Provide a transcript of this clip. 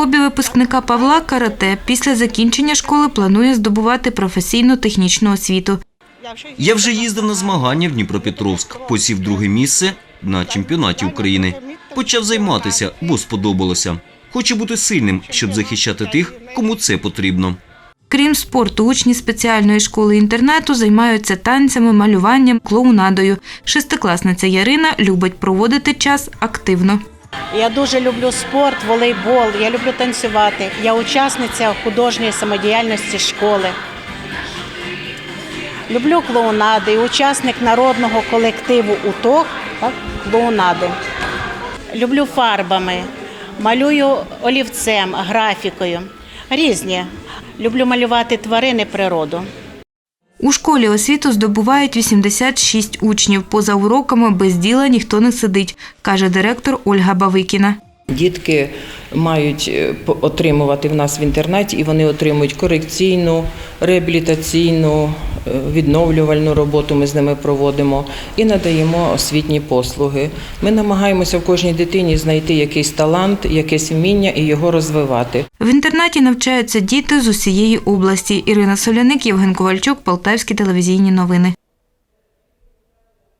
Хобі випускника Павла карате після закінчення школи планує здобувати професійну технічну освіту. Я вже їздив на змагання в Дніпропетровськ, посів друге місце на чемпіонаті України. Почав займатися, бо сподобалося. Хочу бути сильним, щоб захищати тих, кому це потрібно. Крім спорту, учні спеціальної школи інтернату займаються танцями, малюванням, клоунадою. Шестикласниця Ярина любить проводити час активно. Я дуже люблю спорт, волейбол, я люблю танцювати. Я учасниця художньої самодіяльності школи. Люблю клоунади учасник народного колективу УТОГ так, клоунади. Люблю фарбами, малюю олівцем, графікою. Різні. Люблю малювати тварини, природу. У школі освіту здобувають 86 учнів. Поза уроками без діла ніхто не сидить, каже директор Ольга Бавикіна. Дітки мають е, отримувати в нас в інтернаті, і вони отримують корекційну, реабілітаційну, е, відновлювальну роботу. Ми з ними проводимо і надаємо освітні послуги. Ми намагаємося в кожній дитині знайти якийсь талант, якесь вміння і його розвивати. В інтернаті навчаються діти з усієї області. Ірина Соляник, Євген Ковальчук, Полтавські телевізійні новини.